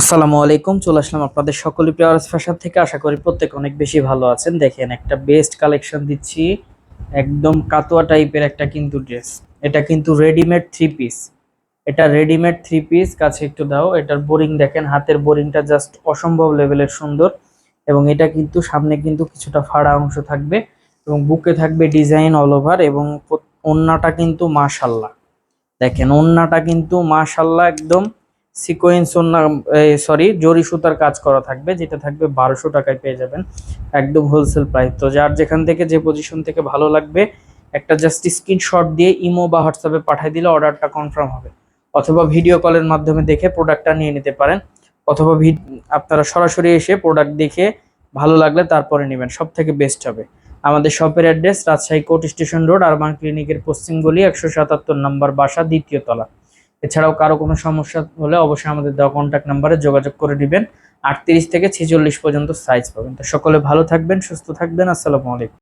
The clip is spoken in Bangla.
আসসালামু আলাইকুম, চলে আসলাম আপনাদের সকলে প্রিয়ার্স ফ্যাশন থেকে। আশা করি প্রত্যেক অনেক বেশি ভালো আছেন। দেখেন, একটা বেস্ট কালেকশন দিচ্ছি। একদম কাতোয়া টাইপের একটা কিন্তু ড্রেস এটা কিন্তু রেডিমেড থ্রি পিস এটা রেডিমেড থ্রি পিস কাছে একটু দাও। এটার বোরিং দেখেন, হাতের বোরিংটা জাস্ট অসম্ভব লেভেলের সুন্দর। এবং এটা কিন্তু সামনে কিন্তু কিছুটা ফাড়া অংশ থাকবে এবং বুকে থাকবে ডিজাইন অল ওভার এবং ওড়নাটা কিন্তু মাশাল্লাহ দেখেন ওড়নাটা কিন্তু মাশাল্লাহ একদম সিকোয়েন্স সরি জরি সুতার কাজ করা থাকবে, যেটা থাকবে বারোশো টাকায় পেয়ে যাবেন, একদম হোলসেল প্রাইস তো যার যেখান থেকে যে পজিশন থেকে ভালো লাগবে, একটা জাস্ট স্ক্রিনশট দিয়ে ইমো বা হোয়াটসঅ্যাপে পাঠিয়ে দিলে অর্ডারটা কনফার্ম হবে। অথবা ভিডিও কলের মাধ্যমে দেখে প্রোডাক্টটা নিয়ে নিতে পারেন, অথবা আপনারা সরাসরি এসে প্রোডাক্ট দেখে ভালো লাগলে তারপরে নেবেন সব থেকে বেস্ট হবে। আমাদের শপের address Rajshahi court station road urban ক্লিনিকের পশ্চিম গলি, একশো সাতাত্তর নম্বর বাসা, দ্বিতীয় তলা। এছাড়াও কারও কোনো সমস্যা হলে অবশ্যই আমাদের দেওয়া কন্ট্যাক্ট নাম্বারে যোগাযোগ করে দিবেন। আটত্রিশ থেকে ছেচল্লিশ পর্যন্ত সাইজ পাবেন। তো সকলে ভালো থাকবেন, সুস্থ থাকবেন। আসসালামু আলাইকুম।